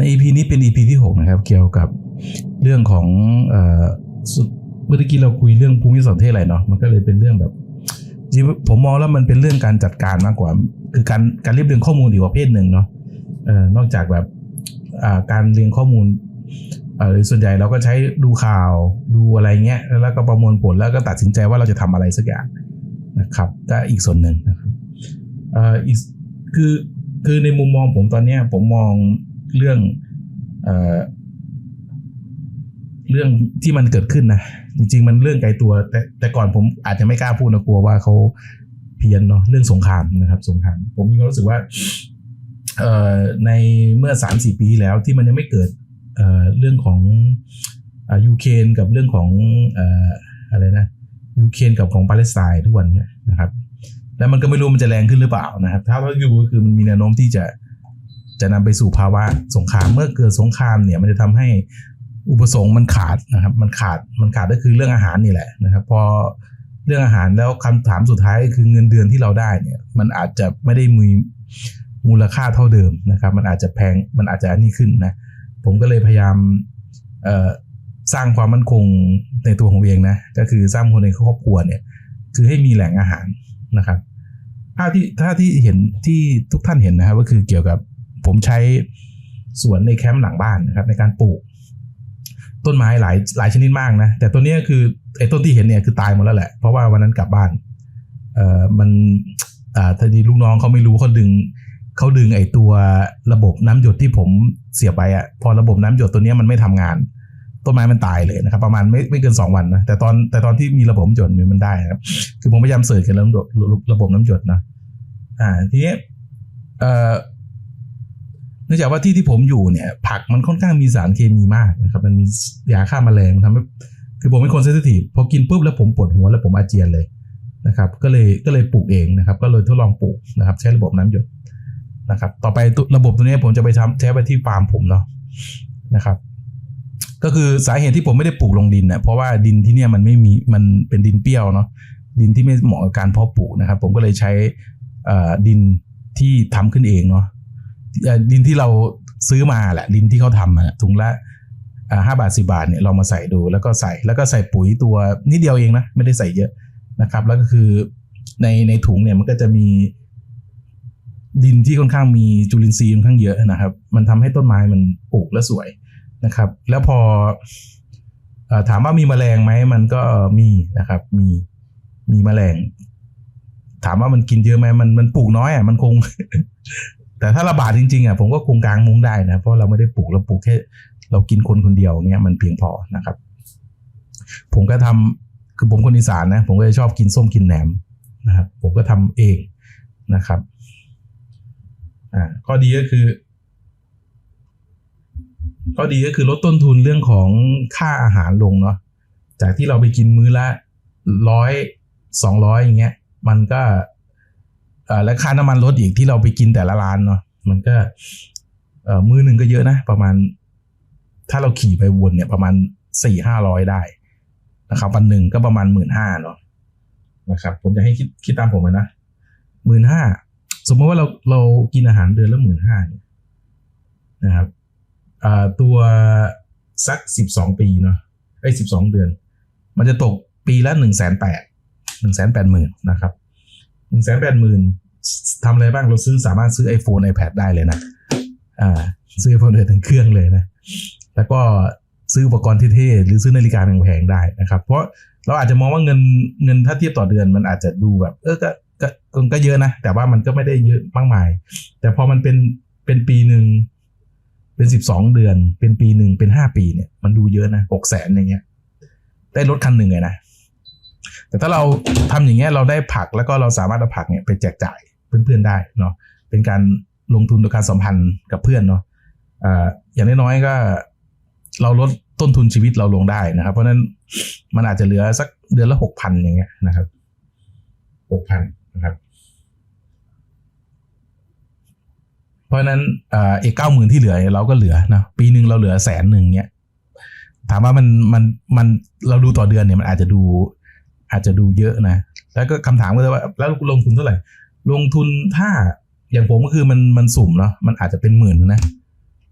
ใน EP นี้เป็น EP ที่ 6 นะครับ เกี่ยวกับเรื่องของเอ่อสุเมื่อกี้เราคุยเรื่องภูมิสนเทศอะไรเนาะมันก็เลยเป็นเรื่องแบบผมมองแล้วมันเป็นเรื่องการจัดการมากกว่า คือการการเรียบเรียงข้อมูลอีกประเภทหนึ่งเนาะนอกจากแบบการเรียงข้อมูลเอ่อส่วนใหญ่เราก็ใช้ดูข่าวดูอะไรเงี้ย แล้วก็ประมวลผลแล้วก็ตัดสินใจว่าเราจะทำอะไรสักอย่างนะครับก็อีกส่วนหนึ่งนะครับเอ่ออีกคือคือในมุมมองผมตอนเนี้ยผมมอง เรื่องเออเรื่องที่มันเกิดขึ้นนะจริง ๆ มันเรื่องไกลตัว แต่แต่ก่อนผมอาจจะไม่กล้าพูดนะกลัวว่าเขาเพี้ยนเนาะเรื่องสงครามนะครับสงคราม ผมมีความรู้สึกว่าเอ่อในเมื่อสามสี่ปีแล้วที่มันยังไม่เกิดเอ่อเรื่องของอูเครนกับเรื่องของเอ่ออะไรนะยูเครนกับของปาเลสไตน์ทุกวันเนี่ยนะครับ แล้วมันก็ไม่รู้มันจะแรงขึ้นหรือเปล่านะครับ ถ้าว่าดูก็คือมันมีแนวโน้มที่จะ จะนำไปสู่ภาวะสงครามเมื่อเกิดสงครามเนี่ยมันจะทำให้อุปสงค์มันขาดนะครับ มันขาดมันขาดก็คือเรื่องอาหารนี่แหละนะครับ พอเรื่องอาหารแล้วคำถามสุดท้ายคือเงินเดือนที่เราได้เนี่ย มันอาจจะไม่ได้มีมูลค่าเท่าเดิมนะครับ มันอาจจะแพงมันอาจจะนี่ขึ้นนะ ผมก็เลยพยายามสร้างความมั่นคงในตัวของเองนะ ก็คือสร้างคนในครอบครัวเนี่ย คือให้มีแหล่งอาหารนะครับถ้าที่ถ้าที่เห็นที่ทุกท่านเห็นนะครับก็คือเกี่ยวกับ ผมใช้สวนในแคมป์หลังบ้านนะครับในการปลูก ต้นไม้หลายหลายชนิดมากนะ แต่ต้นเนี้ยคือไอ้ต้นที่เห็นเนี่ยคือตายหมดแล้วแหละ เพราะว่าวันนั้นกลับบ้านเอ่อมันอ่าทีนี้ลูกน้องเขาไม่รู้เขาดึงเขาดึงไอ้ตัวระบบน้ำหยดที่ผมเสียบไปอะพอระบบน้ำหยดตัวเนี้ยมันไม่ทำงาน ต้นไม้มันตายเลยนะครับ ประมาณไม่ไม่เกินสองวันนะแต่ตอนแต่ตอนที่มีระบบน้ำหยดนี่มันได้นะครับ คือผมพยายามเสิร์ชกันระบบระบบน้ำหยดนะอ่าทีนี้เอ่อ นื่องจากว่าที่ที่ผมอยู่เนี่ย ผักมันค่อนข้างมีสารเคมีมากนะครับ มันมียาฆ่าแมลงทำให้คือผมเป็นคนเซนซิทีฟพอกินปุ๊บแล้วผมปวดหัวแล้วผมอาเจียนเลยนะครับ ก็เลยก็เลยปลูกเองนะครับ ก็เลยทดลองปลูกนะครับ ใช้ระบบน้ำหยดนะครับ ต่อไปตัวระบบตัวนี้ผมจะไปทำใช้ไปที่ฟาร์มผมเนาะนะครับ ก็คือสาเหตุที่ผมไม่ได้ปลูกลงดินเนี่ยเพราะว่าดินที่เนี่ยมันไม่มีมันเป็นดินเปรี้ยวเนาะดินที่ไม่เหมาะกับการเพาะปลูกนะครับ ผมก็เลยใช้ดินที่ทำขึ้นเองเนาะ ดินที่เราซื้อมาแหละดินที่เขาทำถุงละห้าบาทสิบาทเนี่ยเรามาใส่ดูแล้วก็ใส่แล้วก็ใส่ปุ๋ยตัวนิดเดียวเองนะไม่ได้ใส่เยอะนะครับ แล้วก็คือในในถุงเนี่ยมันก็จะมีดินที่ค่อนข้างมีจุลินทรีย์ค่อนข้างเยอะนะครับ มันทำให้ต้นไม้มันปลูกแล้วสวยนะครับ แล้วพอออถามว่ามีแมลงไหมมันก็มีนะครับ มีมีแมลง ถามว่ามันกินเยอะไหมมันมันปลูกน้อยอะมันคง แต่ถ้าระบาดจริงๆอะผมก็คงกลางมุ้งได้นะ เพราะเราไม่ได้ปลูกเราปลูกแค่เรากินคนคนเดียวเนี่ยมันเพียงพอนะครับ ผมก็ทำคือผมคนอีสานนะ ผมก็จะชอบกินส้มกินแหนมนะครับ ผมก็ทำเองนะครับอ่าข้อดีก็คือข้อดีก็คือลดต้นทุนเรื่องของค่าอาหารลงเนาะจากที่เราไปกินมื้อละร้อยสองร้อยอย่างเงี้ย มันก็ และค่าน้ำมันรถอีกที่เราไปกินแต่ละร้านเนาะมันก็เอมือหนึ่งก็เยอะนะ ประมาณ ถ้าเราขี่ไปวนเนี่ยประมาณสี่ห้าร้อยได้นะครับวันหนึ่งก็ประมาณหมื่นห้าเนาะนะครับ ผมจะให้คิดคิดตามผมนะหมื่นห้าสมมติว่าเราเรากินอาหารเดือนละหมื่นห้าเนี่ยนะครับตัวสักสิบสองปีเนาะไอ้สิบสองเดือน มันจะตกปีละหนึ่งแสนแปดหนึ่งแสนแปดหมื่นนะครับหนึ่งแสนแปดหมื่น ทำอะไรบ้างเราซื้อสามารถซื้อ iPhone iPad ได้เลยนะอ่าซื้อ iPhone ได้ทั้งเครื่องเลยนะ แล้วก็ซื้ออุปกรณ์เท่ๆหรือซื้อนาฬิกาแพงๆได้นะครับ เพราะเราอาจจะมองว่าเงินเงินถ้าเทียบต่อเดือนมันอาจจะดูแบบ เออก็ก็ก็เยอะนะ แต่ว่ามันก็ไม่ได้เยอะมากมาย แต่พอมันเป็นเป็นปีหนึ่งเป็นสิบสองเดือน เป็นปีหนึ่งเป็นห้าปีเนี่ย มันดูเยอะนะหกแสนอย่างเงี้ย ได้รถคันหนึ่งเลยนะแต่ถ้าเราทำอย่างเงี้ยเราได้ผักแล้วก็เราสามารถเอาผักเนี่ยไปแจกจ่าย เพื่อนๆได้เนาะเป็นการลงทุนโดยการสัมพันธ์กับเพื่อนเนาะอ่าอย่างน้อยๆก็เราลดต้นทุนชีวิตเราลงได้นะครับ เพราะฉะนั้นมันอาจจะเหลือสักเดือนละหกพันอย่างเงี้ยนะครับหกพันนะครับ เพราะฉะนั้นอ่าอีกเก้าหมื่นที่เหลือเราก็เหลือนะปีหนึ่งเราเหลือแสนหนึ่งเนี้ยถามว่ามันมันมันเราดูต่อเดือนเนี่ยมันอาจจะดูอาจจะดูเยอะนะ แล้วก็คำถามก็เลยว่าแล้วลงทุนเท่าไหร่ ลงทุนถ้าอย่างผมก็คือมันมันสุ่มเนาะมันอาจจะเป็นหมื่นนะ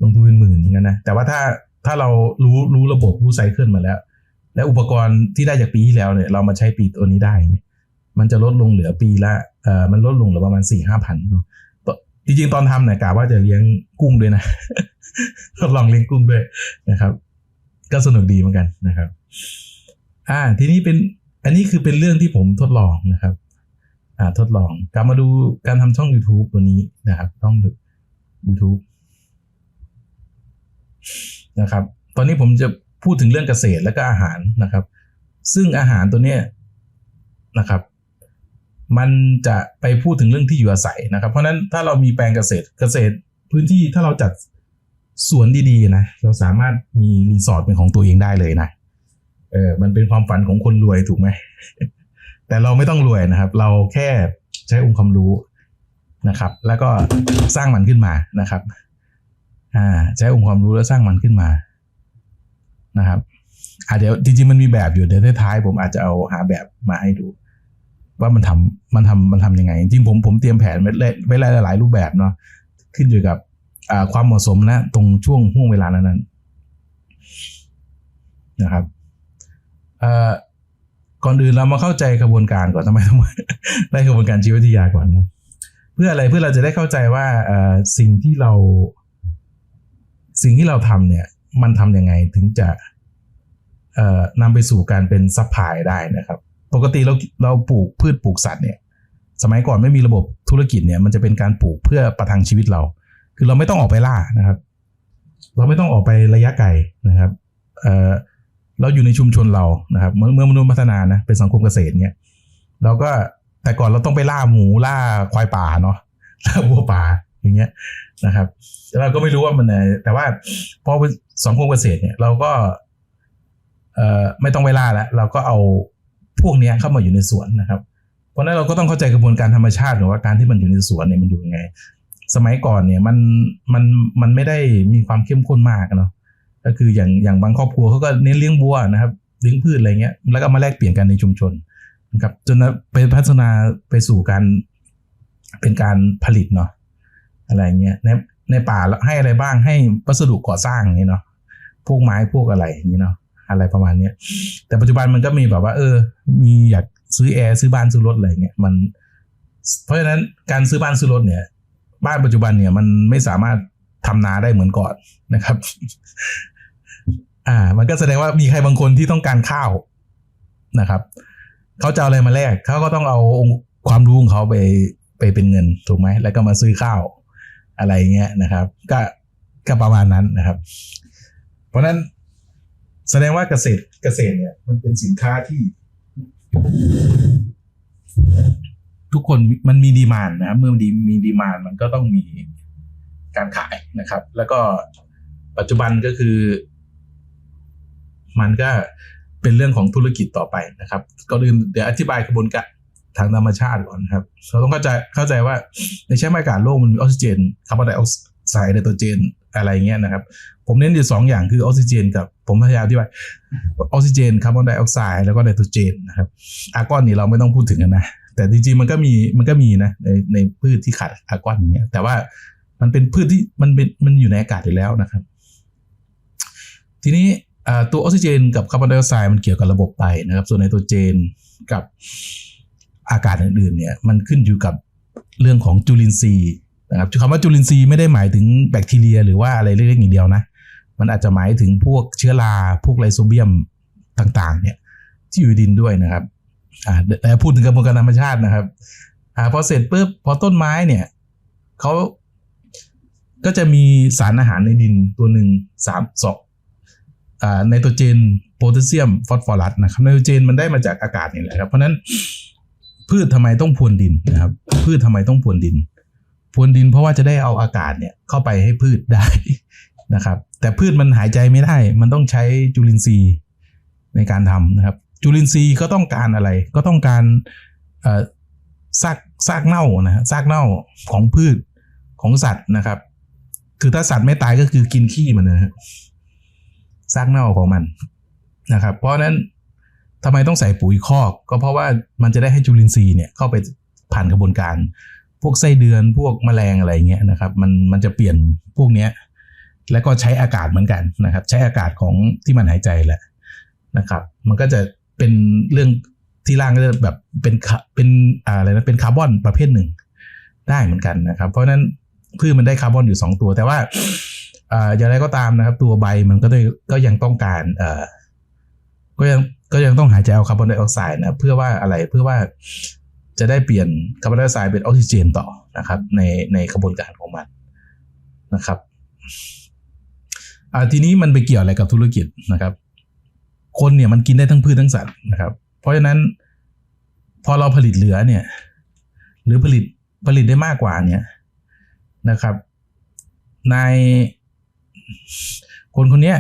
ลงทุนเป็นหมื่นเหมือนกันนะ แต่ว่าถ้าถ้าเรารู้รู้ระบบรู้ไซเคิลมาแล้ว และอุปกรณ์ที่ได้จากปีที่แล้วเนี่ยเรามาใช้ปีตัวนี้ได้เนี่ยมันจะลดลงเหลือปีละเอ่อมันลดลงเหลือประมาณสี่ห้าพันเนาะจริงๆตอนทำเนี่ยกะว่าจะเลี้ยงกุ้งด้วยนะทดลองเลี้ยงกุ้งด้วยนะครับ ก็สนุกดีเหมือนกันนะครับ อ่า ทีนี้เป็นอันนี้คือเป็นเรื่องที่ผมทดลองนะครับ ทดลองกลับมาดูการทำช่อง YouTube ตัวนี้นะครับต้องดู YouTube นะครับ ตอนนี้ผมจะพูดถึงเรื่องเกษตรและก็อาหารนะครับ ซึ่งอาหารตัวเนี้ยนะครับ มันจะไปพูดถึงเรื่องที่อยู่อาศัยนะครับ เพราะฉะนั้นถ้าเรามีแปลงเกษตรเกษตรพื้นที่ถ้าเราจัดสวนดีๆนะเราสามารถมีรีสอร์ทเป็นของตัวเองได้เลยนะเออมันเป็นความฝันของคนรวยถูกไหม แต่เราไม่ต้องรวยนะครับ เราแค่ใช้องค์ความรู้นะครับ แล้วก็สร้างมันขึ้นมานะครับอ่าใช้องค์ความรู้แล้วสร้างมันขึ้นมานะครับอ่าเดี๋ยวจริงๆมันมีแบบอยู่เดี๋ยวท้ายผมอาจจะเอาหาแบบมาให้ดู ว่ามันทำมันทำมันทำยังไง จริงผมผมเตรียมแผนไว้หลายไว้หลายรูปแบบเนาะขึ้นอยู่กับความเหมาะสมนะตรงช่วงห่วงเวลานั้นนะครับเอ่อ ก่อนอื่นเรามาเข้าใจกระบวนการก่อนทำไมต้องได้กระบวนการชีววิทยาก่อนนะเพื่ออะไรเพื่อเราจะได้เข้าใจว่าเออสิ่งที่เรา สิ่งที่เราทำเนี่ย มันทำยังไงถึงจะเอ่อนำไปสู่การเป็นซัพพลายได้นะครับ ปกติเราเราปลูกพืชปลูกสัตว์เนี่ย สมัยก่อนไม่มีระบบธุรกิจเนี่ย มันจะเป็นการปลูกเพื่อประทังชีวิตเรา คือเราไม่ต้องออกไปล่านะครับ เราไม่ต้องออกไประยะไกลนะครับ เราอยู่ในชุมชนเรานะครับเมื่อมนุษย์พัฒนานะเป็นสังคมเกษตรเนี่ยเราก็แต่ก่อนเราต้องไปล่าหมูล่าควายป่าเนาะล่าวัวป่าอย่างเงี้ยนะครับเราก็ไม่รู้ว่ามันแต่ว่าพอเป็นสังคมเกษตรเนี่ยเราก็เอ่อไม่ต้องไปล่าแล้วเราก็เอาพวกเนี้ยเข้ามาอยู่ในสวนนะครับ เพราะฉะนั้นเราก็ต้องเข้าใจกระบวนการธรรมชาติหรือว่าการที่มันอยู่ในสวนเนี่ยมันอยู่ยังไง สมัยก่อนเนี่ยมันมันมันไม่ได้มีความเข้มข้นมากเนาะ ก็คืออย่างอย่างบางครอบครัวเขาก็เน้นเลี้ยงวัวนะครับเลี้ยงพืชอะไรเงี้ยแล้วก็มาแลกเปลี่ยนกันในชุมชนนะครับจนไปพัฒนาไปสู่การเป็นการผลิตเนาะอะไรเงี้ยในในป่าให้อะไรบ้างให้วัสดุก่อสร้างอย่เงี้ยเนาะพวกไม้พวกอะไรอย่างเงี้ยเนาะอะไรประมาณเนี้ยแต่ปัจจุบันมันก็มีแบบว่า เออ มีอยากซื้อแอร์ซื้อบ้านซื้อรถอะไรเงี้ยมัน เพราะฉะนั้นการซื้อบ้านซื้อรถเนี่ย บ้านปัจจุบันเนี่ยมันไม่สามารถ ทำนาได้เหมือนก่อนนะครับ อ่า มันก็แสดงว่ามีใครบางคนที่ต้องการข้าวนะครับเขาจะเอาอะไรมาแลกเขาก็ต้องเอาองค์ความรู้ของเขาไปไปเป็นเงินถูกไหมแล้วก็มาซื้อข้าวอะไรเงี้ยนะครับ ก็ก็ประมาณนั้นนะครับ เพราะนั้นแสดงว่าเกษตรเกษตรเนี่ย มันเป็นสินค้าที่ ทุกคนมันมีดีมานนะครับเมื่อมีมีดีมานมันก็ต้องมี การขายนะครับ แล้วก็ปัจจุบันก็คือ มันก็เป็นเรื่องของธุรกิจต่อไปนะครับ ก็อื่นเดี๋ยวอธิบายกระบวนการทางธรรมชาติก่อนครับเราต้องเข้าใจเข้าใจว่าในชั้นอากาศโลกมันมีออกซิเจนคาร์บอนไดออกไซด์ไนโตรเจนอะไรเงี้ยนะครับ ผมเน้นอยู่สองอย่างคือออกซิเจนกับผมพยายามอธิบาออกซิเจนคาร์บอนไดออกไซด์แล้วก็ไนโตรเจนนะครับอาร์กอนนี่เราไม่ต้องพูดถึงกันนะแต่จริงๆมันก็มีมันก็มีนะในในพืชที่ขาดอาร์กอนอย่างเงี้ยแต่ว่า มันเป็นพืชที่มันเป็นมันอยู่ในอากาศอยู่แล้วนะครับ ทีนี้ตัวออกซิเจนกับคาร์บอนไดออกไซด์มันเกี่ยวกับระบบไปนะครับ ส่วนไนโตรเจนกับอากาศอื่นๆเนี่ยมันขึ้นอยู่กับเรื่องของจุลินทรีย์นะครับคำว่าจุลินทรีย์ไม่ได้หมายถึงแบคทีเรีย หรือว่าอะไรเล็กๆอย่างเดียวนะมันอาจจะหมายถึงพวกเชื้อราพวกไลโซเบียมต่างๆ เนี่ย ที่อยู่ดินด้วยนะครับอ่าแต่พูดถึงกระบวนการธรรมชาตินะครับอ่าพอเสร็จปุ๊บพอต้นไม้เนี่ยเขา ก็จะมีสารอาหารในดินตัวหนึ่งสามสองไนโตรเจนโพแทสเซียมฟอสฟอรัสนะครับไนโตรเจนมันได้มาจากอากาศนี่แหละครับเพราะนั้นพืชทำไมต้องพรวนดินนะครับ พืชทำไมต้องพรวนดินพรวนดินเพราะว่าจะได้เอาอากาศเนี่ยเข้าไปให้พืชได้นะครับ แต่พืชมันหายใจไม่ได้ มันต้องใช้จุลินทรีย์ในการทำนะครับ จุลินทรีย์ก็ต้องการอะไร ก็ต้องการซากซากเน่านะฮะซากเน่าของพืชของสัตว์นะครับ คือถ้าสัตว์ไม่ตายก็คือกินขี้มันนะฮะซากเน่าของมันนะครับ เพราะนั้นทำไมต้องใส่ปุ๋ยคอก ก็เพราะว่ามันจะได้ให้จุลินทรีย์เนี่ยเข้าไปผ่านกระบวนการ พวกไส้เดือนพวกแมลงอะไรเงี้ยนะครับ มันมันจะเปลี่ยนพวกเนี้ย แล้วก็ใช้อากาศเหมือนกันนะครับ ใช้อากาศของที่มันหายใจแหละนะครับ มันก็จะเป็นเรื่องที่ร่างก็จะแบบเป็นคาเป็นอะไรนะเป็นคาร์บอนประเภทหนึ่งได้เหมือนกันนะครับ เพราะฉะนั้น พืชมันได้คาร์บอนอยู่สองตัว แต่ว่าอย่างไรก็ตามนะครับ ตัวใบมันก็ได้ก็ยังต้องการเออก็ยังก็ยังต้องหายใจเอาคาร์บอนไดออกไซด์นะเพื่อว่าอะไรเพื่อว่าจะได้เปลี่ยนคาร์บอนไดออกไซด์เป็นออกซิเจนต่อนะครับ ในในกระบวนการของมันนะครับอ่าทีนี้มันไปเกี่ยวอะไรกับธุรกิจนะครับ คนเนี่ยมันกินได้ทั้งพืชทั้งสัตว์นะครับ เพราะฉะนั้นพอเราผลิตเหลือเนี่ย หรือผลิตผลิตได้มากกว่าเนี่ย นะครับ ในคนคนนี้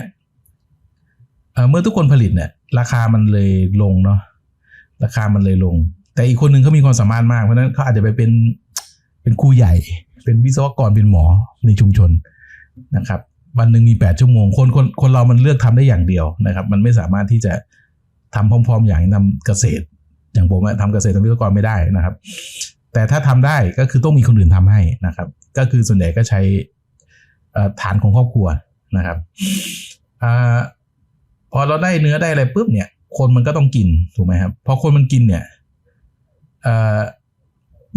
เมื่อทุกคนผลิตเนี่ย ราคามันเลยลงเนาะราคามันเลยลง แต่อีกคนหนึ่งเขามีความสามารถมากเพราะนั้นเขาอาจจะไปเป็นเป็นครูใหญ่ เป็นวิศวกรเป็นหมอในชุมชนนะครับ วันหนึ่งมีแปดชั่วโมงคนคนคนเรามันเลือกทำได้อย่างเดียวนะครับ มันไม่สามารถที่จะทำพร้อม ๆ อย่างทำเกษตร อย่างผมทำเกษตรทำวิศวกรไม่ได้นะครับ แต่ถ้าทำได้ก็คือต้องมีคนอื่นทำให้นะครับ ก็คือส่วนใหญ่ก็ใช้ฐานของครอบครัวนะครับอพอเราได้เนื้อได้อะไรปุ๊บเนี่ย คนมันก็ต้องกินถูกไหมครับพอคนมันกินเนี่ยอ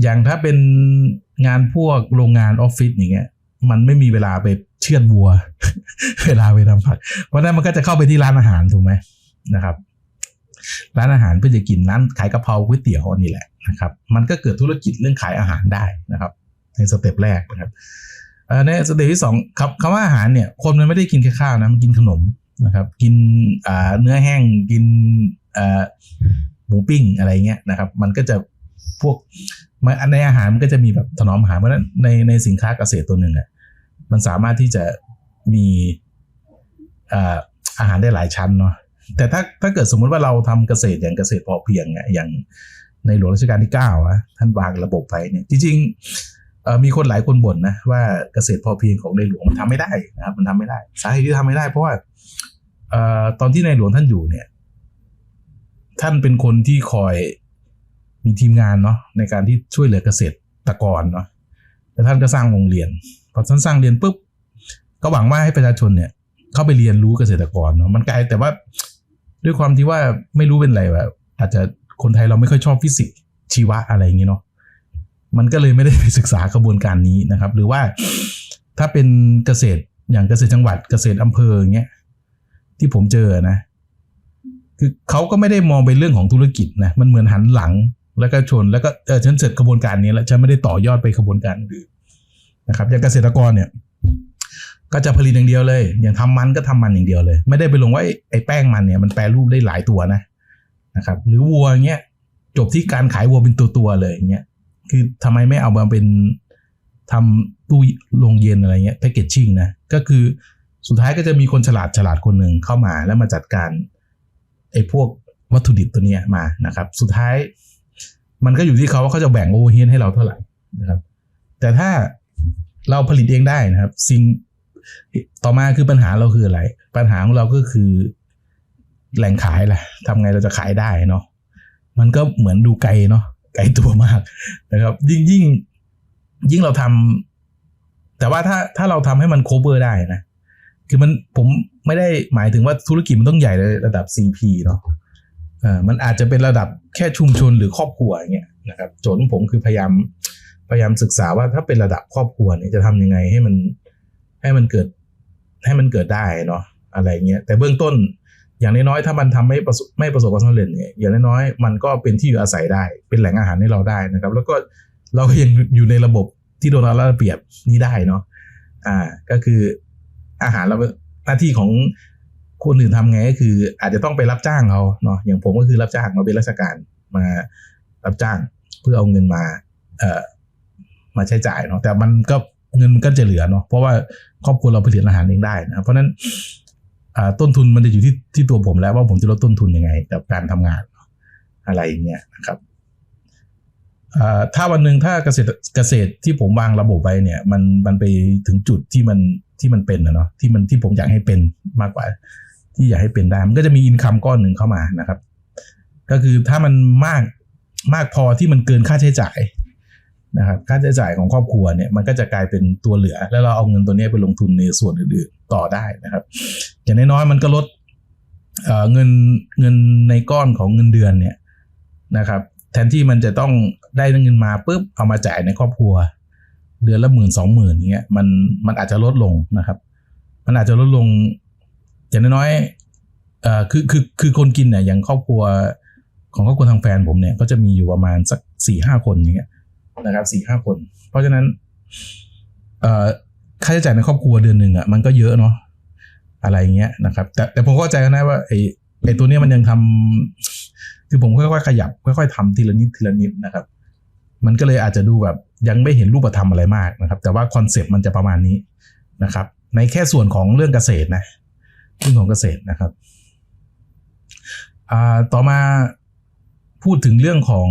อย่างถ้าเป็นงานพวกโรงงานออฟฟิศอย่างเงี้ย มันไม่มีเวลาไปเชือดวัว เวลาไปทำผัก เพราะนั้นมันก็จะเข้าไปที่ร้านอาหารถูกไหมนะครับ ร้านอาหารเพื่อจะกินร้านขายกะเพราก๋วยเตี๋ยวอันนี้แหละนะครับ มันก็เกิดธุรกิจเรื่องขายอาหารได้นะครับ ในสเต็ปแรกนะครับในสเต็ปที่สองครับคำว่าอาหารเนี่ยคนมันไม่ได้กินแค่ข้าวนะมันกินขนมนะครับ กินเนื้อแห้งกินหมูปิ้งอะไรเงี้ยนะครับ มันก็จะพวกในอาหารมันก็จะมีแบบถนอมอาหารเพราะฉะนั้นในในสินค้าเกษตรตัวหนึ่งอะมันสามารถที่จะมีอาหารได้หลายชั้นเนาะแต่ถ้าถ้าเกิดสมมุติว่าเราทำเกษตรอย่างเกษตรพอเพียงอะอย่างในหลวงรัชกาลที่เก้าอะท่านวางระบบไปเนี่ยจริงๆ มีคนหลายคนบ่นนะว่าเกษตรพอเพียงของในหลวงมันทำไม่ได้นะครับมันทำไม่ได้ สาเหตุที่ทำไม่ได้ เพราะว่าอตอนที่ในหลวงท่านอยู่เนี่ย ท่านเป็นคนที่คอยมีทีมงานเนาะในการที่ช่วยเหลือเกษตรกรเนาะแล้วท่านก็สร้างโรงเรียนพอท่านสร้างเรียนปุ๊บก็หวังว่าให้ประชาชนเนี่ย เข้าไปเรียนรู้เกษตรกรเนาะมันกลายแต่ว่าด้วยความที่ว่าไม่รู้เป็นไรแบบอาจจะคนไทยเราไม่ค่อยชอบฟิสิกส์ชีวะอะไรอย่างเงี้เนาะ มันก็เลยไม่ได้ไปศึกษากระบวนการนี้นะครับ หรือว่าถ้าเป็นเกษตรอย่างเกษตรจังหวัดเกษตรอำเภออย่างเงี้ยที่ผมเจอนะ คือเขาก็ไม่ได้มองไปเรื่องของธุรกิจนะมันเหมือนหันหลังแล้วก็ชนแล้วก็เออฉันเสร็จกระบวนการนี้แล้วฉันไม่ได้ต่อยอดไปกระบวนการอื่นนะครับ อย่างเกษตรกรเนี่ย ก็จะผลิตอย่างเดียวเลย อย่างทำมันก็ทำมันอย่างเดียวเลย ไม่ได้ไปลงว่าไอ้แป้งมันเนี่ยมันแปรรูปได้หลายตัวนะนะครับ หรือวัวเงี้ยจบที่การขายวัวเป็นตัวตัวๆเลยเงี้ย คือทำไมไม่เอามาเป็นทำตู้โรงเย็นอะไรเงี้ยแพคเกจชิ่งนะ ก็คือสุดท้ายก็จะมีคนฉลาดฉลาดคนหนึ่งเข้ามาแล้วมาจัดการไอ้พวกวัตถุดิบตัวเนี้ยมานะครับ สุดท้ายมันก็อยู่ที่เขาว่าเขาจะแบ่งโอเวอร์เฮดให้เราเท่าไหร่นะครับ แต่ถ้าเราผลิตเองได้นะครับ สิ่งต่อมาคือปัญหาเราคืออะไร ปัญหาของเราก็คือแหล่งขายแหละทำไงเราจะขายได้เนาะมันก็เหมือนดูไกลเนาะ ไกลตัวมากนะครับ ยิ่งยิ่งยิ่งเราทำแต่ว่าถ้าถ้าเราทำให้มันโคเวอร์ได้นะ คือมันผมไม่ได้หมายถึงว่าธุรกิจมันต้องใหญ่ระดับ CP เนาะเออมันอาจจะเป็นระดับแค่ชุมชนหรือครอบครัวอย่างเงี้ยนะครับโจทย์ของผมคือพยายามพยายามศึกษาว่าถ้าเป็นระดับครอบครัวเนี่ยจะทำยังไงให้มันให้มันเกิดให้มันเกิดได้เนาะอะไรเงี้ยแต่เบื้องต้น อย่างน้อยๆถ้ามันทำไม่ประสบไม่ประสบความสำเร็จเนี่ยอย่างน้อยๆมันก็เป็นที่อยู่อาศัยได้ เป็นแหล่งอาหารให้เราได้นะครับ แล้วก็เราก็ยังอยู่ในระบบที่โดนเราเปรียบนี้ได้เนาะอ่าก็คืออาหารเราหน้าที่ของคนอื่นทำไงก็คือ อาจจะต้องไปรับจ้างเขาเนาะอย่างผมก็คือรับจ้างมาเป็นราชการมารับจ้างเพื่อเอาเงินมา เอ่อมาใช้จ่ายเนาะแต่มันก็เงินมันก็จะเหลือเนาะเพราะว่าครอบครัวเราผลิตอาหารเองได้นะครับเพราะฉะนั้น ต้นทุนมันจะอยู่ที่ที่ตัวผมแล้วว่าผมจะลดต้นทุนยังไงกับการทำงานอะไรอย่างเงี้ยนะครับอ่าถ้าวันหนึ่งถ้าเกษตรเกษตรที่ผมวางระบบไปเนี่ย มันมันไปถึงจุดที่มันที่มันเป็นนะเนาะที่มันที่ผมอยากให้เป็นมากกว่า ที่อยากให้เป็นได้มันก็จะมีอินคัมก้อนหนึ่งเข้ามานะครับ ก็คือถ้ามันมากมากพอที่มันเกินค่าใช้จ่าย นะครับค่าใช้จ่ายของครอบครัวเนี่ยมันก็จะกลายเป็นตัวเหลือ แล้วเราเอาเงินตัวนี้ไปลงทุนในส่วนอื่นๆต่อได้นะครับ อย่างน้อยๆมันก็ลดเเงินเงินในก้อนของเงินเดือนเนี่ยนะครับ แทนที่มันจะต้องได้เงินมาปุ๊บเอามาจ่ายในครอบครัว เดือนละหมื่นสองหมื่นเงี้ยมันมันอาจจะลดลงนะครับ มันอาจจะลดลง อย่างน้อยๆเอ่อคือคือคือคนกินเนี่ยอย่างครอบครัวของครอบครัวทางแฟนผมเนี่ยก็จะมีอยู่ประมาณสักสี่ห้าคนอย่างเงี้ย นะครับสี่ห้าคน เพราะฉะนั้น เอ่อค่าใช้จ่ายในครอบครัวเดือนหนึ่งอะมันก็เยอะเนาะอะไรเงี้ยนะครับ แต่แต่ผมเข้าใจนะว่าไอ้ไอ้ตัวเนี้ยมันยังทำคือผมค่อยๆขยับค่อยๆทำทีละนิดทีละนิดนะครับ มันก็เลยอาจจะดูแบบยังไม่เห็นรูปธรรมอะไรมากนะครับ แต่ว่าคอนเซปต์มันจะประมาณนี้นะครับ ในแค่ส่วนของเรื่องเกษตรนะเรื่องของเกษตรนะครับต่อมาพูดถึงเรื่องของ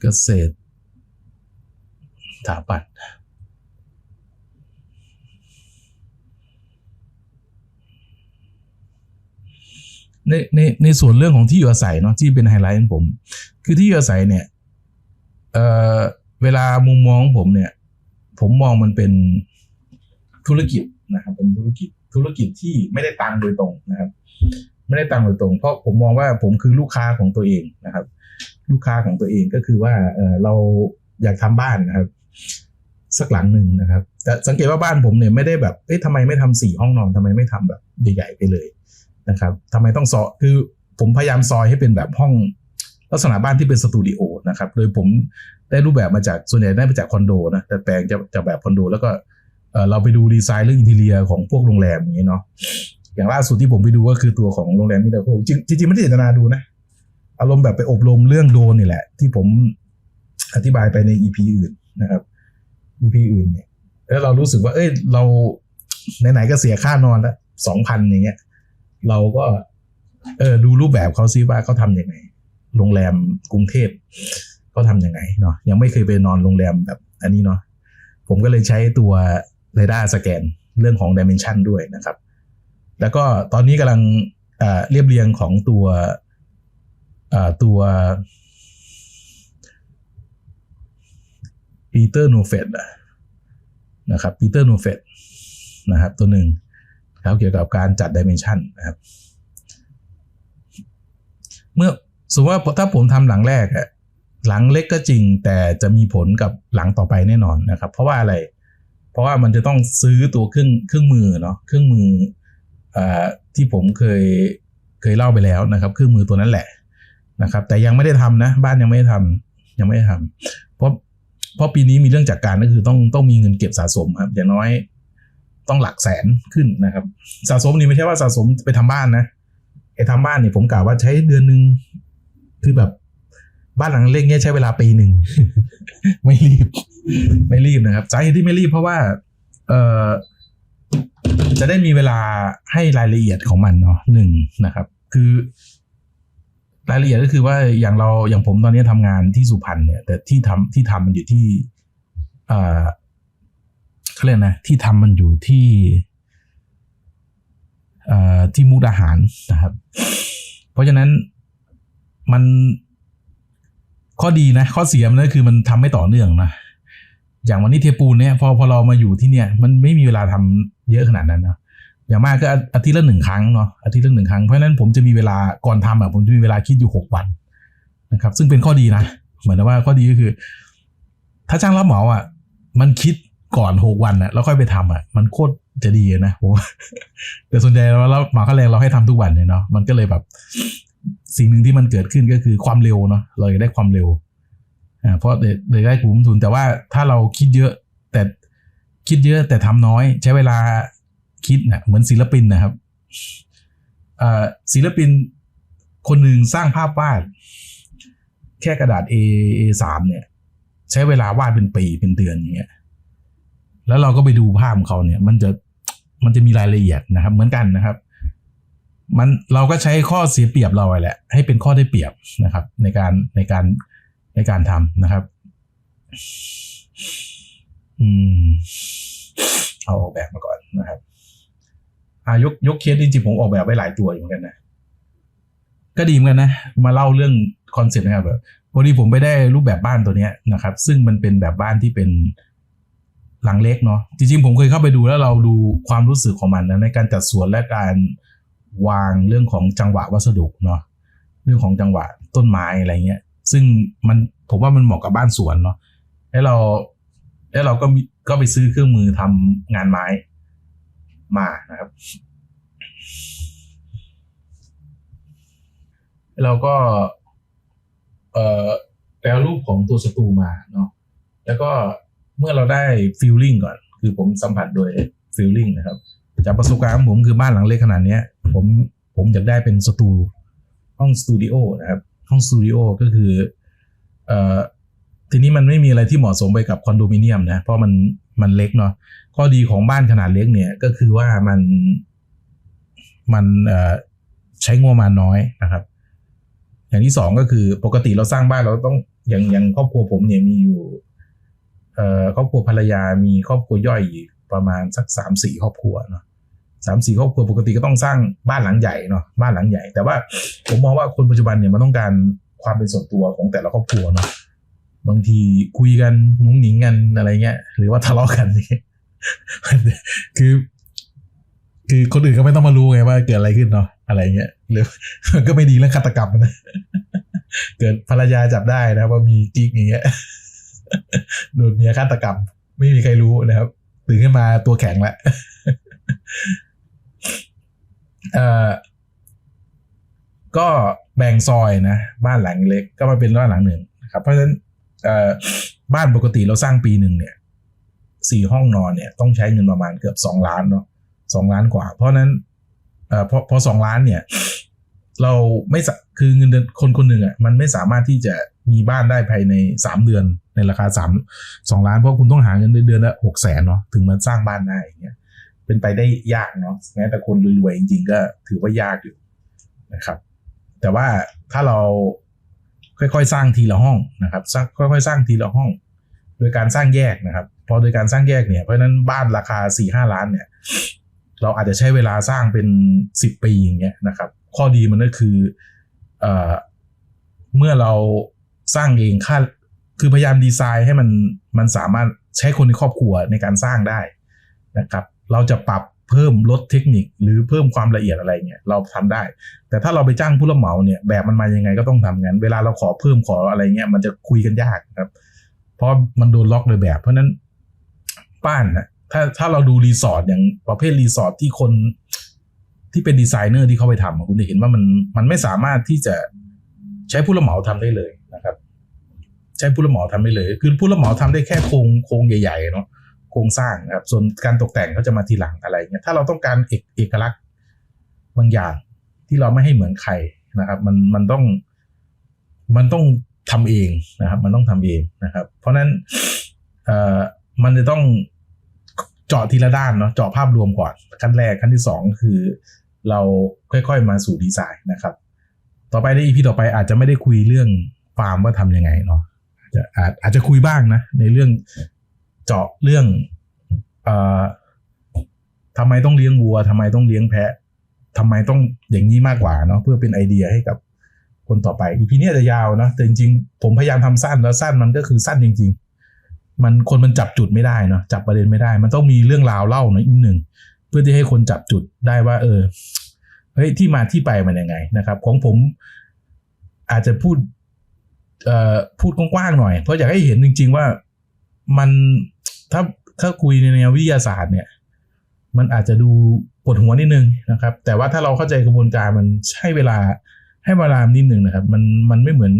เกษตรสถาปัตย์ในในในส่วนเรื่องของที่อยู่อาศัยเนาะที่เป็นไฮไลท์ของผม คือที่อยู่อาศัยเนี่ยเอ่อเวลามุมมองของผมเนี่ย ผมมองมันเป็นธุรกิจนะครับ เป็นธุรกิจธุรกิจที่ไม่ได้ตังโดยตรงนะครับ ไม่ได้ตังค์โดยตรง เพราะผมมองว่าผมคือลูกค้าของตัวเองนะครับ ลูกค้าของตัวเองก็คือว่าเออเราอยากทำบ้านนะครับ สักหลังหนึ่งนะครับแต่สังเกตว่าบ้านผมเนี่ยไม่ได้แบบเอ๊ะทำไมไม่ทำสี่ห้องนอนทำไมไม่ทำแบบใหญ่ๆไปเลยนะครับทำไมต้องซอยคือผมพยายามซอยให้เป็นแบบห้องลักษณะบ้านที่เป็นสตูดิโอนะครับ โดยผมได้รูปแบบมาจากส่วนใหญ่ได้มาจากคอนโดนะแต่แปลงจะจะแบบคอนโด แล้วก็เราไปดูดีไซน์เรื่องอินทีเรียของพวกโรงแรมอย่างนี้เนาะ อย่างล่าสุดที่ผมไปดูก็คือตัวของโรงแรมมิราโคจริงจริงๆไม่ได้เจตนาดูนะ อารมณ์แบบไปอบรมเรื่องโดนนี่แหละ ที่ผมอธิบายไปใน EP อื่นนะครับ EP อื่นเนี่ยแล้วเรารู้สึกว่า เอ้ย เราไหนๆก็เสียค่านอนแล้วสองพันอย่างเงี้ย เราก็ เออดูรูปแบบเขาซิว่าเขาทำยังไง โรงแรมกรุงเทพเขาทำยังไงเนาะยังไม่เคยไปนอนโรงแรมแบบ อันนี้เนาะผมก็เลยใช้ตัวเรดาร์สแกนเรื่องของดิเมนชันด้วยนะครับ แล้วก็ตอนนี้กำลังเรียบเรียงของตัวตัวปีเตอร์โนเฟตนะครับปีเตอร์โนเฟตนะครับ ตัวหนึ่งแล้วเกี่ยวกับการจัดดิเมนชันนะครับ เมื่อสมมติว่าถ้าผมทำหลังแรกอะหลังเล็กก็จริงแต่จะมีผลกับหลังต่อไปแน่นอนนะครับ เพราะว่าอะไร เพราะว่ามันจะต้องซื้อตัวเครื่องเครื่องมือเนาะเครื่องมือ ที่ผมเคยเคยเล่าไปแล้วนะครับเครื่องมือตัวนั้นแหละนะครับ แต่ยังไม่ได้ทำนะ บ้านยังไม่ได้ทำยังไม่ได้ทำเพราะเพราะปีนี้มีเรื่องจากการก็คือต้องต้องมีเงินเก็บสะสมครับ อย่างน้อยต้องหลักแสนขึ้นนะครับ สะสมนี่ไม่ใช่ว่าสะสมไปทำบ้านนะไอ้ทำบ้านเนี่ยผมกล่าวว่าใช้เดือนหนึ่งคือแบบบ้านหลังเล็กเนี่ยใช้เวลาปีหนึ่งไม่รีบ ไม่รีบนะครับสาเหตุที่ไม่รีบเพราะว่า เออ จะได้มีเวลาให้รายละเอียดของมันเนาะหนึ่งนะครับ คือ รายละเอียดก็คือว่าอย่างเราอย่างผมตอนนี้ทำงานที่สุพรรณเนี่ย แต่ที่ทำที่ทำมันอยู่ที่เอ่อเขาเรียกนะที่ทำมันอยู่ที่เอ่อที่มุกดาหารนะครับ เพราะฉะนั้นมันข้อดีนะ ข้อเสียมันก็คือมันทำไม่ต่อเนื่องนะอย่างวันนี้เทปูนเนี่ยพอพอเรามาอยู่ที่เนี่ย มันไม่มีเวลาทำ เยอะขนาดนั้นเนาะอย่างมากก็อาทิตย์ละหนึ่งครั้งเนาะอาทิตย์ละหนึ่งครั้งเพราะฉะนั้นผมจะมีเวลาก่อนทำอะผมจะมีเวลาคิดอยู่หกวันนะครับ ซึ่งเป็นข้อดีนะเหมือนว่าข้อดีก็คือ ถ้าจ้างรับเหมาอะ มันคิดก่อนหกวันอะ แล้วค่อยไปทำอะ มันโคตรจะดีนะผมแต่ส่วนใหญ่เราเราเหมาค่าแรงเราให้ทำทุกวันเนี่ยเนาะมันก็เลยแบบ สิ่งหนึ่งที่มันเกิดขึ้นก็คือความเร็วเนาะเราอยากได้ความเร็วอ่าเพราะเลยได้คุ้มทุนแต่ว่าถ้าเราคิดเยอะ แต่ คิดเยอะแต่ทำน้อย ใช้เวลาคิดนะเหมือนศิลปินนะครับศิลปินคนหนึ่งสร้างภาพวาด แค่กระดาษ A A3 เนี่ย ใช้เวลาวาดเป็นปีเป็นเดือนอย่างเงี้ยแล้วเราก็ไปดูภาพของเขาเนี่ย มันจะมันจะมีรายละเอียดนะครับ เหมือนกันนะครับมันเราก็ใช้ข้อเสียเปรียบเราแหละ ให้เป็นข้อได้เปรียบนะครับ ในการในการในการทำนะครับ อืมเอาออกแบบมาก่อนนะครับอายกยกเคสจริงๆผมออกแบบไว้หลายตัวอยู่เหมือนกันนะก็ดีเหมือนกันนะ มาเล่าเรื่องคอนเซ็ปต์นะครับแบบพอดีผมไปได้รูปแบบบ้านตัวเนี้ยนะครับ ซึ่งมันเป็นแบบบ้านที่เป็นหลังเล็กเนาะจริงๆผมเคยเข้าไปดูแล้วเราดูความรู้สึกของมันนะในการจัดสวนและการวางเรื่องของจังหวะวัสดุเนาะเรื่องของจังหวะต้นไม้อะไรเงี้ย ซึ่งมันผมว่ามันเหมาะกับบ้านสวนเนาะแล้เรา แล้วเราก็มีก็ไปซื้อเครื่องมือทำงานไม้มานะครับ เราก็ เอ่อแปลรูปของตัวสตูมาเนาะแล้วก็เมื่อเราได้ฟีลลิ่งก่อน คือผมสัมผัสโดยฟีลลิ่งนะครับ จากประสบการณ์ของผมคือบ้านหลังเล็กขนาดเนี้ยผมผมอยากได้เป็นสตูห้องสตูดิโอนะครับ ห้องสตูดิโอก็คือเอ่อ ทีนี้มันไม่มีอะไรที่เหมาะสมไปกับคอนโดมิเนียมนะ เพราะมันมันเล็กเนาะข้อดีของบ้านขนาดเล็กเนี่ยก็คือว่ามันมันเอ่อใช้งบมาน้อยนะครับ อย่างที่สองก็คือปกติเราสร้างบ้านเราต้องอย่างอย่างครอบครัวผมเนี่ยมีอยู่เอ่อครอบครัวภรรยามีครอบครัวย่อยอีกประมาณสักสามสี่ครอบครัวเนาะสามสี่ครอบครัวปกติก็ต้องสร้างบ้านหลังใหญ่เนาะบ้านหลังใหญ่ แต่ว่าผมมองว่าคนปัจจุบันเนี่ยมันต้องการความเป็นส่วนตัวของแต่ละครอบครัวเนาะ บางทีคุยกันนุ้งหนิงกันอะไรเงี้ย หรือว่าทะเลาะกันอย่คือ คือคนอื่นก็ไม่ต้องมารู้ไงว่าเกิดอะไรขึ้นเนาะอะไรเงี้ยหรือมันก็ไม่ดีเรื่องฆาตกรรมนะเกิดภรรยาจับได้นะว่ามีกิ๊กอย่างเงี้ยโดนเมียฆาตกรรม ไม่มีใครรู้นะครับตื่นขึ้นมาตัวแข็งล้วเอ่อก็แบ่งซอยนะ บ้านหลังเล็กก็มาเป็นบ้านหลังหนึ่งนะครับ เพราะฉะนั้น บ้านปกติเราสร้างปีหนึ่งเนี่ยสี่ห้องนอนเนี่ยต้องใช้เงินประมาณเกือบสองล้านเนาะสองล้านกว่า เพราะนั้นเอ่อพอพอสองล้านเนี่ย เราไม่คือเงินเดือนคนคนหนึ่งอะมันไม่สามารถที่จะมีบ้านได้ภายในสามเดือนในราคาสามสองล้านเพราะคุณต้องหาเงินเดือนละหกแสนเนาะถึงมาสร้างบ้านได้อย่างเงี้ยเป็นไปได้ยากเนาะแม้แต่คนรวยๆจริงๆก็ถือว่ายากอยู่นะครับ แต่ว่าถ้าเรา ค่อยๆ สร้างทีละห้องนะครับสร้างค่อยๆ สร้างทีละห้อง โดยการสร้างแยกนะครับ พอโดยการสร้างแยกเนี่ยเพราะฉะนั้นบ้านราคาสี่ห้าล้านเนี่ยเราอาจจะใช้เวลาสร้างเป็นสิบปีอย่างเงี้ยนะครับ ข้อดีมันก็คือเอ่อเมื่อเราสร้างเองค่าคือพยายามดีไซน์ให้มันมันสามารถใช้คนในครอบครัวในการสร้างได้นะครับ เราจะปรับ เพิ่มลดเทคนิคหรือเพิ่มความละเอียดอะไรเงี้ยเราทำได้ แต่ถ้าเราไปจ้างผู้รับเหมาเนี่ยแบบมันมายังไงก็ต้องทำงั้น เวลาเราขอเพิ่มขออะไรเงี้ยมันจะคุยกันยากครับ เพราะมันโดนล็อกโดยแบบ เพราะฉะนั้นบ้านนะถ้าถ้าเราดูรีสอร์ทอย่างประเภทรีสอร์ทที่คนที่เป็นดีไซเนอร์ที่เข้าไปทำคุณจะเห็นว่ามันมันไม่สามารถที่จะใช้ผู้รับเหมาทำได้เลยนะครับ ใช้ผู้รับเหมาทำได้เลย คือผู้รับเหมาทำได้แค่โครงโครงใหญ่ๆเนาะ โครงสร้างนะครับส่วนการตกแต่งเขาจะมาทีหลังอะไรเงี้ยถ้าเราต้องการเอกเอกลักษณ์บางอย่างที่เราไม่ให้เหมือนใครนะครับ มันมันต้องมันต้องทำเองนะครับ มันต้องทำเองนะครับ เพราะฉะนั้นเอ่อมันจะต้องเจาะทีละด้านเนาะเจาะภาพรวมก่อนขั้นแรกขั้นที่สองคือ เราค่อยๆมาสู่ดีไซน์นะครับ ต่อไปในอีพีต่อไปอาจจะไม่ได้คุยเรื่องฟาร์มว่าทำยังไงเนาะอาจจะอาจอาจจะคุยบ้างนะ ในเรื่อง เจาะเรื่องอทำไมต้องเลี้ยงวัวทำไมต้องเลี้ยงแพะทำไมต้องอย่างนี้มากกว่าเนาะเพื่อเป็นไอเดียให้กับคนต่อไปอีพีนี้จะยาวนะแต่จริงๆ ผมพยายามทำสั้นแล้วสั้นมันก็คือสั้นจริง ๆ มันคนมันจับจุดไม่ได้เนาะจับประเด็นไม่ได้ มันต้องมีเรื่องราวเล่าหน่อยนิดหนึ่งเพื่อที่ให้คนจับจุดได้ว่า เออเฮ้ยที่มาที่ไปมันยังไงนะครับ ของผมอาจจะพูดเอ่อพูดกว้างๆหน่อย เพราะอยากให้เห็นจริง ๆ ว่า มันถ้าถ้าคุยในแนววิทยาศาสตร์เนี่ย มันอาจจะดูปวดหัวนิดนึงนะครับ แต่ว่าถ้าเราเข้าใจกระบวนการมันใช้เวลาให้เวลานิดนึงนะครับ มันมันไม่เหมือน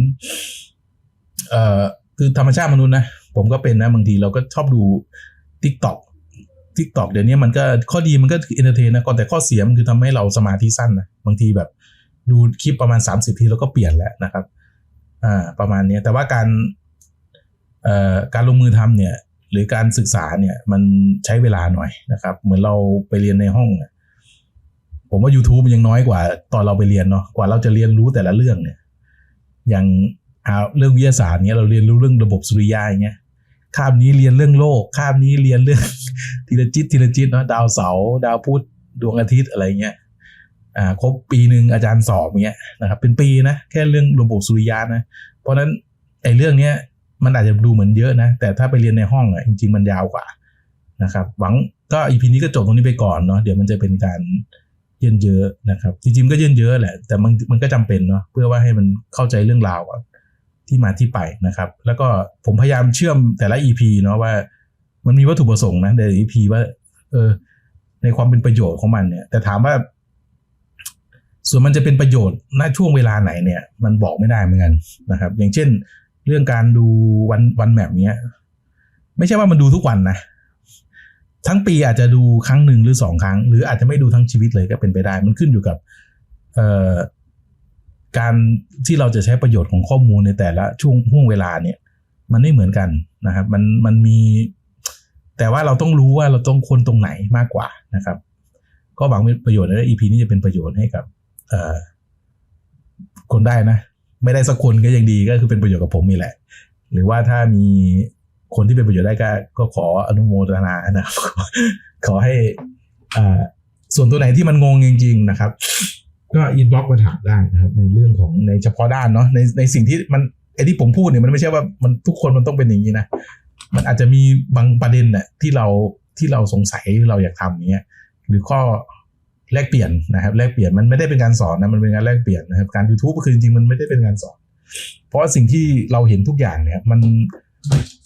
เอ่อคือธรรมชาติมนุษย์นะผมก็เป็นนะบางทีเราก็ชอบดู t ิ k t o k ทิกตอกเดี๋ยวนี้มันก็ข้อดีมันก็เอนเตอร์เทนนะก่อนแต่ข้อเสียมันคือทำให้เราสมาธิสั้นนะบางทีแบบ ดูคลิปประมาณ 30ทีแล้วก็เปลี่ยนแล้วนะครับ อ่า ประมาณนี้แต่ว่าการ การลงมือทำเนี่ยหรือการศึกษาเนี่ยมันใช้เวลาหน่อยนะครับ เหมือนเราไปเรียนในห้อง ผมว่า YouTube มันยังน้อยกว่า ตอนเราไปเรียนเนาะกว่าเราจะเรียนรู้แต่ละเรื่องเนี่ย อย่างเอาเรื่องวิทยาศาสตร์เนี่ยเราเรียนรู้เรื่องระบบสุริยะอย่างเงี้ยคาบนี้เรียนเรื่องโลกคาบนี้เรียนเรื่องทีละจิตทีละจิตเนาะดาวเสาร์ดาวพุธดวงอาทิตย์อะไรเงี้ยอ่าครบปีหนึ่งอาจารย์สอบเงี้ยนะครับ เป็นปีนะแค่เรื่องระบบสุริยะนะ เพราะฉะนั้นไอ้เรื่องเนี้ย มันอาจจะดูเหมือนเยอะนะ แต่ถ้าไปเรียนในห้องอะจริง ๆ มันยาวกว่านะครับ หวังก็อีพีนี้ก็จบตรงนี้ไปก่อนเนาะเดี๋ยวมันจะเป็นการเยินเยอะนะครับ จริงๆก็เยินเยอะแหละ แต่มันมันก็จำเป็นเนาะเพื่อว่าให้มันเข้าใจเรื่องราวที่มาที่ไปนะครับ แล้วก็ผมพยายามเชื่อมแต่ละ EP เนาะว่า มันมีวัตถุประสงค์นะใน EP ว่า เออ ในความเป็นประโยชน์ของมันเนี่ย แต่ถามว่า ส่วนมันจะเป็นประโยชน์ณช่วงเวลาไหนเนี่ย มันบอกไม่ได้เหมือนกันนะครับ อย่างเช่น เรื่องการดูวันวันแมปเนี้ย ไม่ใช่ว่ามันดูทุกวันนะทั้งปีอาจจะดูครั้งหนึ่งหรือสองครั้ง หรืออาจจะไม่ดูทั้งชีวิตเลยก็เป็นไปได้ มันขึ้นอยู่กับเอ่อการที่เราจะใช้ประโยชน์ของข้อมูลในแต่ละช่วงห่วงเวลาเนี่ย มันไม่เหมือนกันนะครับ มันมันมี แต่ว่าเราต้องรู้ว่าเราต้องคนตรงไหนมากกว่านะครับ ก็หวังเป็นประโยชน์และ EP นี้จะเป็นประโยชน์ให้กับเอ่อคนได้นะ ไม่ได้สักคนก็ยังดีก็คือเป็นประโยชน์กับผมนี่แหละ หรือว่าถ้ามีคนที่เป็นประโยชน์ได้ก็ก็ขออนุโมทนานะครับขอให้อ่าส่วนตัวไหนที่มันงงจริง ๆ นะครับ ก็อินบ็อกมาถามได้นะครับ ในเรื่องของในเฉพาะด้านเนาะในในสิ่งที่มันไอ้ที่ผมพูดเนี่ยมันไม่ใช่ว่ามันทุกคนมันต้องเป็นอย่างนี้นะมันอาจจะมีบางประเด็นน่ะที่เราที่เราสงสัยหรือเราอยากทำอย่างเงี้ยหรือข้อ แลกเปลี่ยนนะครับแลกเปลี่ยนมันไม่ได้เป็นการสอนนะมันเป็นการแลกเปลี่ยนนะครับการ YouTube ก็คือจริงๆมันไม่ได้เป็นการสอน เพราะสิ่งที่เราเห็นทุกอย่างเนี่ยมัน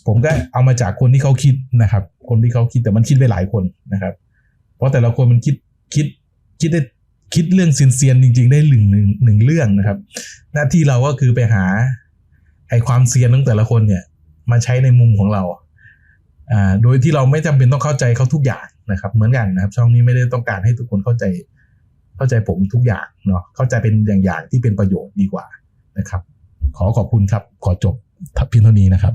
ผมก็เอามาจากคนที่เขาคิดนะครับ คนที่เขาคิดแต่มันคิดไปหลายคนนะครับ เพราะแต่ละคนมันคิดคิดคิดได้คิดเรื่องเซียนๆจริง ๆ ได้หนึ่งหนึ่งหนึ่งเรื่องนะครับ หน้าที่เราก็คือไปหาไอความเซียนของแต่ละคนเนี่ย มาใช้ในมุมของเราอ่าโดยที่เราไม่จำเป็นต้องเข้าใจเขาทุกอย่าง นะครับ เหมือนกันนะครับ ช่องนี้ไม่ได้ต้องการให้ทุกคนเข้าใจ เข้าใจผมทุกอย่างเนาะเข้าใจเป็นอย่างๆที่เป็นประโยชน์ดีกว่านะครับ ขอขอบคุณครับ ขอจบเพียงเท่านี้นะครับ